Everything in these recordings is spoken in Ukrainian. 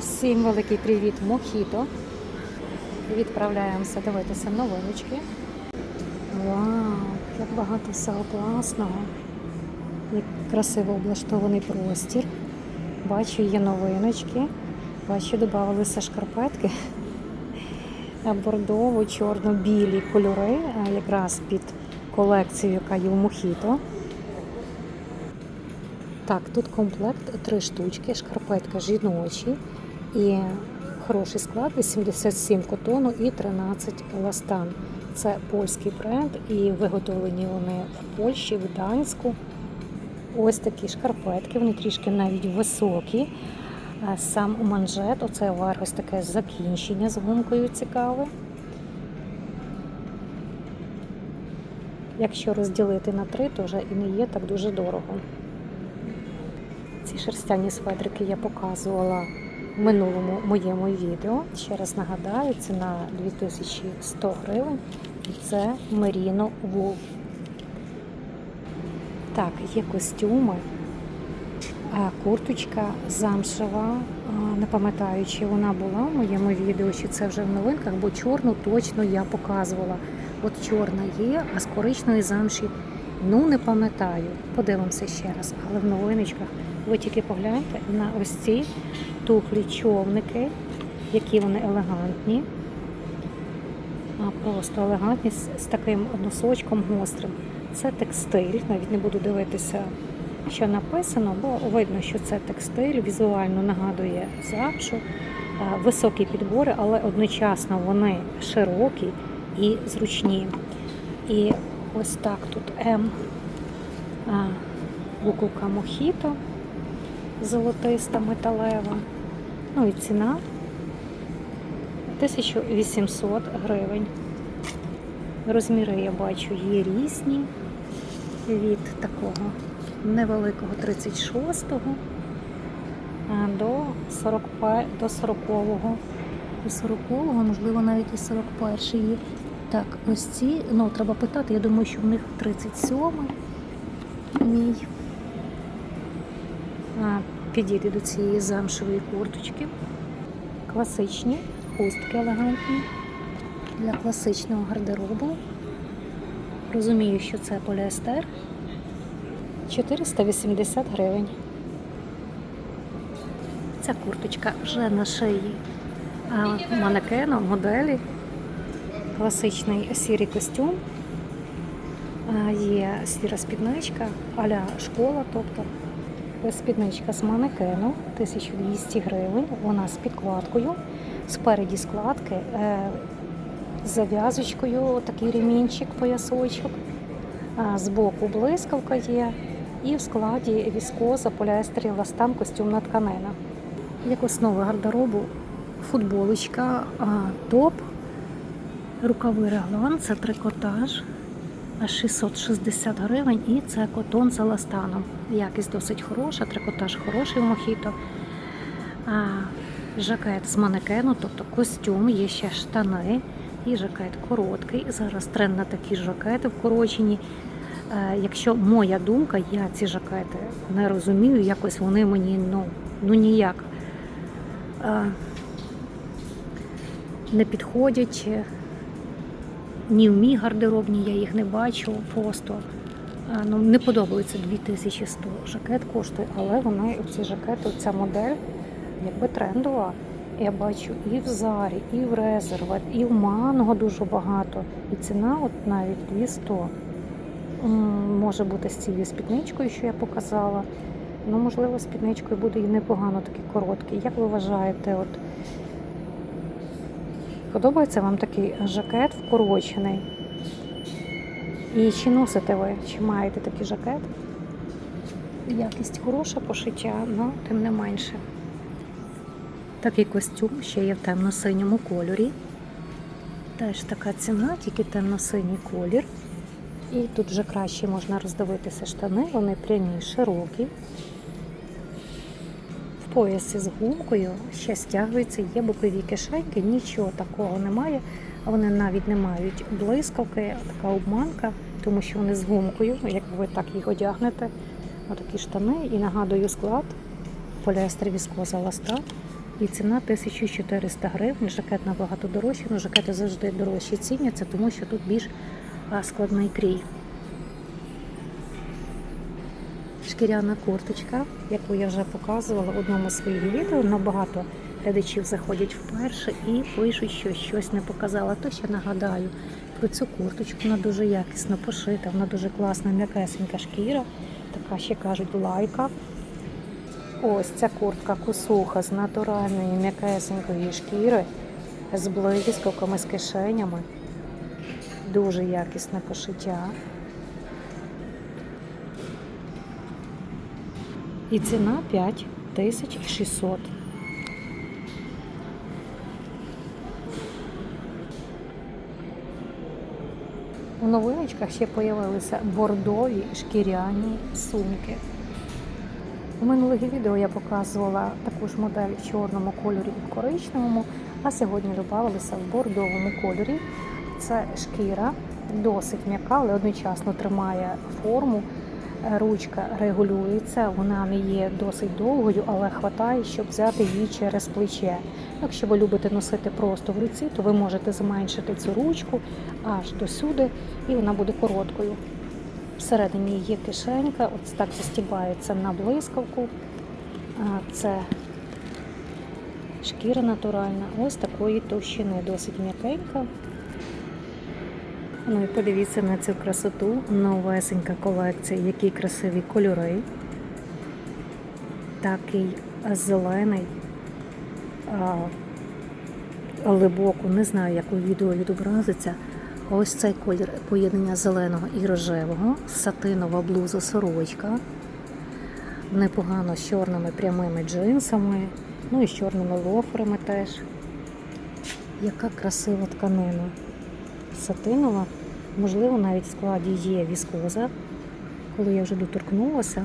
Всім великий привіт, Мохіто. Відправляємося дивитися новиночки. Вау, як багато всього класного. Як красиво облаштований простір. Бачу, є новиночки. Бачу, додавалися шкарпетки. Бордово, чорно-білі кольори, якраз під колекцію, яка є в Мохіто. Так, тут комплект три штучки, шкарпетка жіночі і хороший склад 87 котону і 13 еластан. Це польський бренд і виготовлені вони в Польщі, в Гданську. Ось такі шкарпетки, вони трішки навіть високі. Сам манжет, оце вар, ось таке закінчення з гумкою цікаве. Якщо розділити на три, то вже і не є так дуже дорого. Ці шерстяні светрики я показувала минулому моєму відео. Ще раз нагадаю, ціна 2100 гривень. І це Merino Wool. Так, є костюми, курточка замшева. Не пам'ятаю, чи вона була в моєму відео, чи це вже в новинках, бо чорну точно я показувала. От чорна є, а з коричної замші ну не пам'ятаю. Подивимося ще раз, але в новиночках. Ви тільки погляньте на ось ці туфлі човники, які вони елегантні. А просто елегантні з, таким носочком гострим. Це текстиль, навіть не буду дивитися, що написано, бо видно, що це текстиль, візуально нагадує замшу, А, високі підбори, але одночасно вони широкі і зручні. І ось так тут М. А, Буковка Мохіто золотиста металева. Ну і ціна 1800 гривень. Розміри я бачу є різні від такого невеликого 36-го до 40 до 40-го. До 40-го, можливо, навіть і 41-ї. Так, ось ці, ну треба питати, я думаю, що в них 37-й мій. Підійде до цієї замшевої курточки. Класичні, хустки елегантні для класичного гардеробу. Розумію, що це поліестер. 480 гривень. Ця курточка вже на шиї а, моделі. Класичний сірий костюм. Є сіра спідничка, аля школа, тобто спідничка з манекену 1200 гривень. Вона з підкладкою. Спереді складки е, з зав'язочкою, такий ремінчик, поясочок. Збоку блискавка є. І в складі віскоза, поліестер, ластан, костюмна тканина. Як основа гардеробу футболочка, топ, рукавий реглан, це трикотаж. 660 гривень і це котон з еластаном. Якість досить хороша, трикотаж хороший в мохіто. Жакет з манекену, тобто костюм, є ще штани і жакет короткий. Зараз тренд на такі жакети вкорочені. Е, Якщо моя думка, я ці жакети не розумію, якось вони мені ну, ну ніяк е, не підходять ні в мій гардеробні, я їх не бачу просто. Ну, не подобається 2100 жакет коштує, але вони ці жакети, ця модель якби трендова. Я бачу і в Зарі, і в Резервет, і в Манго дуже багато. І ціна от навіть 200. Може бути з цією спідничкою, що я показала. Ну, можливо, спідничкою буде і непогано такий короткий. Як ви вважаєте, от Подобається вам такий жакет вкорочений? І чи носите ви, чи маєте такий жакет? Якість хороша пошиття, але тим не менше. Такий костюм ще є в темно-синьому кольорі. Теж така ціна, тільки темно-синій колір. І тут вже краще можна роздивитися штани, вони прямі, широкі. В поясі з гумкою ще стягується, є бокові кишеньки, нічого такого немає. Вони навіть не мають блискавки, така обманка, тому що вони з гумкою, як ви так їх одягнете. Отакі штани. І нагадую склад поліестер віскоза ласта І ціна 1400 гривень. Жакет набагато дорожчий, але жакети завжди дорожчі ціняться, тому що тут більш складний крій. Шкіряна курточка, яку я вже показувала в одному з своїх відео. Набагато глядачів заходять вперше і пишуть, що щось не показала. То ще нагадаю про цю курточку. Вона дуже якісно пошита, вона дуже класна, м'якесенька шкіра. Така ще кажуть лайка. Ось ця куртка кусуха з натуральної м'якесенької шкіри, з блискавками, з кишенями. Дуже якісне пошиття. І ціна 5600. У новиночках ще з'явилися бордові шкіряні сумки. У минулих відео я показувала таку ж модель в чорному кольорі і в коричневому, а сьогодні додавалися в бордовому кольорі. Це шкіра, досить м'яка, але одночасно тримає форму. Ручка регулюється, вона не є досить довгою, але хватає, щоб взяти її через плече. Якщо ви любите носити просто в руці, то ви можете зменшити цю ручку аж до сюди, і вона буде короткою. Всередині є кишенька, ось так застібається на блискавку. Це шкіра натуральна, ось такої товщини, досить м'якенька. Ну і подивіться на цю красоту, новесенька колекція, які красиві кольори. Такий зелений, глибоко, не знаю, як у відео відобразиться. Ось цей колір поєднання зеленого і рожевого, сатинова блуза сорочка. Непогано з чорними прямими джинсами, ну і з чорними лоферами теж. Яка красива тканина. Сатинова, можливо, навіть в складі є віскоза. Коли я вже доторкнулася,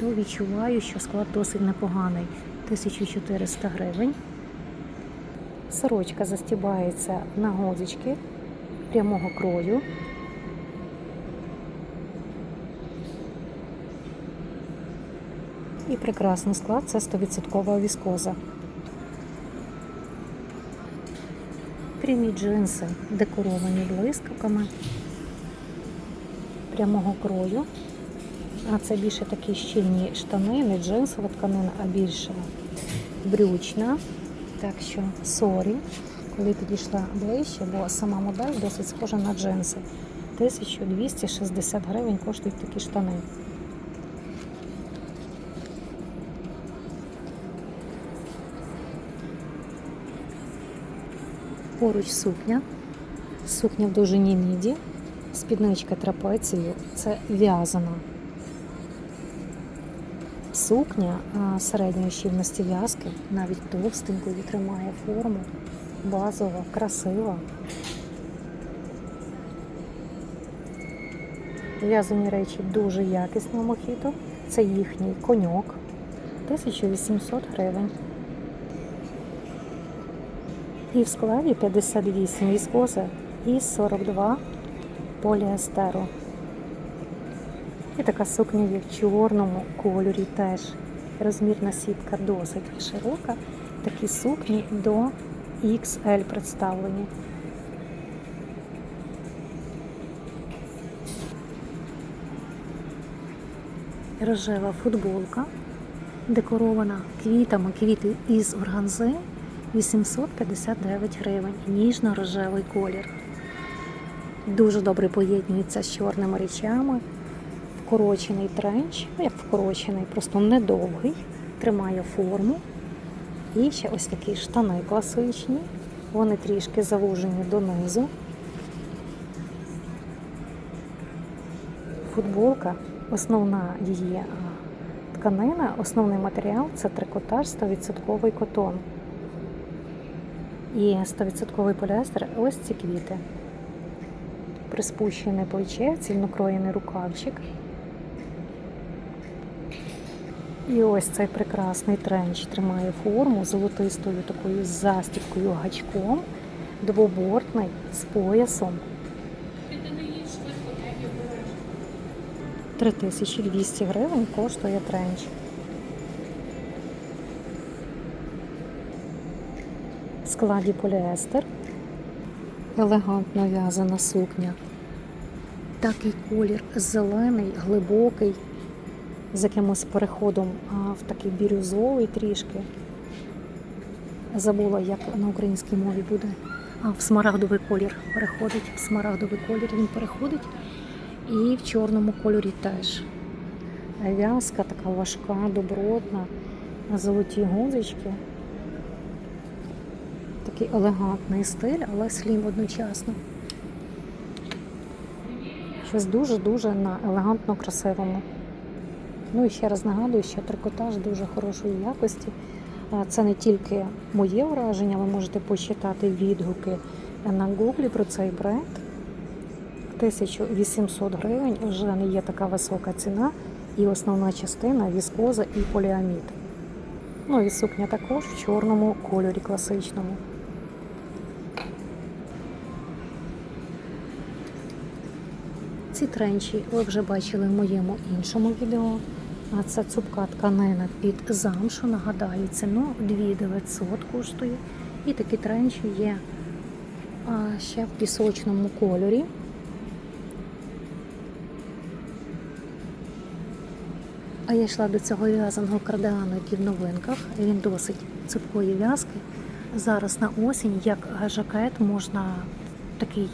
то відчуваю, що склад досить непоганий. 1400 гривень. Сорочка застібається на гудзички прямого крою. І прекрасний склад це 100% віскоза. Прямі джинси декоровані блискавками прямого крою. А це більше такі щільні штани, не джинсова тканина, а більше брючна. Так що сорі, коли підійшла ближче, бо сама модель досить схожа на джинси. 1260 гривень коштують такі штани. Поруч сукня. Сукня в довжині міді, спідничка трапецією. Це в'язана. Сукня середньої щільності в'язки, навіть товстенькою тримає форму, базова, красива. В'язані речі дуже якісного мохіто. Це їхній коньок. 1800 гривень. І в складі 58 віскоза і 42 поліестеру. І така сукня є в чорному кольорі теж. Розмірна сітка досить широка. Такі сукні до XL представлені. Рожева футболка, декорована квітами, квіти із органзи 859 гривень. Ніжно-рожевий колір. Дуже добре поєднується з чорними речами. Вкорочений тренч, ну як вкорочений, просто недовгий, тримає форму. І ще ось такі штани класичні. Вони трішки завужені донизу. Футболка, основна її тканина, основний матеріал це трикотаж 100% котон. І 100% поліестер ось ці квіти. Приспущене плече, цільнокроєний рукавчик. І ось цей прекрасний тренч тримає форму золотистою такою застібкою гачком, двобортний з поясом. 3200 гривень коштує тренч. Складі поліестер. Елегантно в'язана сукня. Такий колір зелений, глибокий, з якимось переходом в такий бірюзовий трішки. Забула, як на українській мові буде. А, в смарагдовий колір переходить. В смарагдовий колір він переходить. І в чорному кольорі теж. В'язка така важка, добротна, золоті гудзички. Такий елегантний стиль, але слім одночасно. Щось дуже-дуже на елегантно красивому. Ну і ще раз нагадую, що трикотаж дуже хорошої якості. Це не тільки моє враження, ви можете почитати відгуки на Гуглі про цей бренд. 1800 гривень вже не є така висока ціна, і основна частина віскоза і поліамід. Ну і сукня також в чорному кольорі класичному. Ці тренчі ви вже бачили в моєму іншому відео. А це цупка тканина під замшу. Нагадаю, ціну 2900 коштує. І такі тренчі є ще в пісочному кольорі. А я йшла до цього в'язаного кардиану, який в новинках. Він досить цупкої в'язки. Зараз на осінь, як жакет, можна такий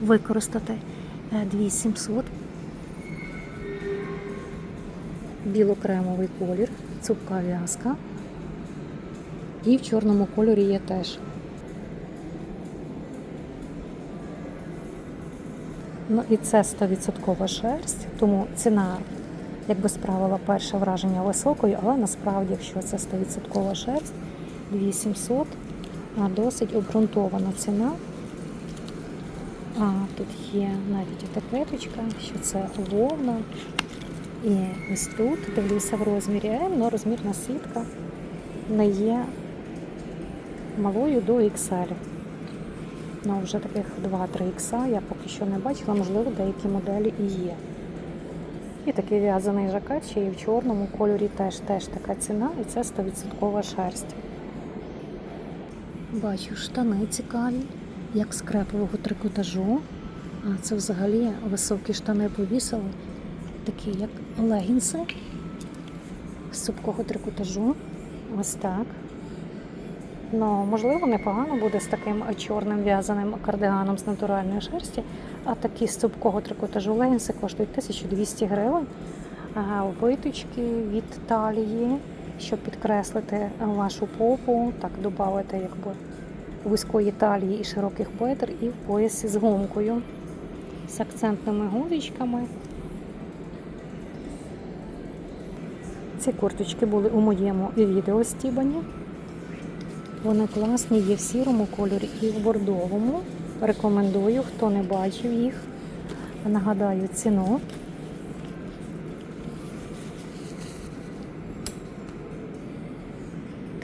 використати 2700. Білокремовий колір, цупка в'язка. І в чорному кольорі є теж. Ну і це 100% шерсть, тому ціна, як би справила перше враження високою, але насправді, якщо це 100% шерсть, 2700, а досить обґрунтована ціна. А, тут є навіть етикеточка, що це вовна. І ось тут дивлюся в розмірі М, але розмірна сітка не є малою до XL. Ну, вже таких 2-3 ікса я поки що не бачила, можливо, деякі моделі і є. І такий в'язаний жакет, ще і в чорному кольорі теж, теж така ціна, і це 100% шерсть. Бачу штани цікаві, як з крепового трикотажу. А це взагалі високі штани повісили, такі як легінси з цупкого трикотажу. Ось так. Ну, можливо, непогано буде з таким чорним в'язаним кардиганом з натуральної шерсті. А такі з цупкого трикотажу легінси коштують 1200 гривень. Виточки від талії, щоб підкреслити вашу попу, так додати якби вузької талії і широких бедр, і в поясі з гумкою, з акцентними гудочками. Ці курточки були у моєму відео стібані. Вони класні, є в сірому кольорі і в бордовому. Рекомендую, хто не бачив їх. Нагадаю ціну.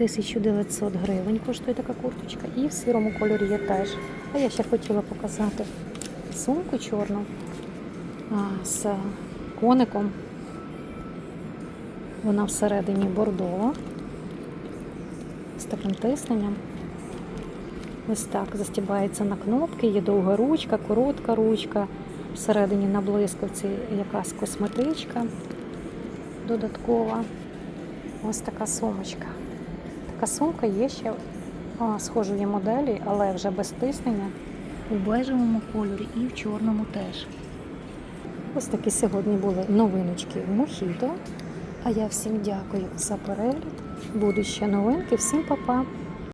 Тисячу 900 гривень коштує така курточка. І в сірому кольорі є теж. А я ще хотіла показати сумку чорну з коником. Вона всередині бордова з таким тисненням. Ось так застібається на кнопки, є довга ручка, коротка ручка. Всередині на блискавці якась косметичка додаткова. Ось така сумочка. Така сумка є ще а, схожої моделі, але вже без тиснення. У бежевому кольорі і в чорному теж. Ось такі сьогодні були новиночки в Мохіто. А я всім дякую за перегляд. Будуть ще новинки. Всім па-па!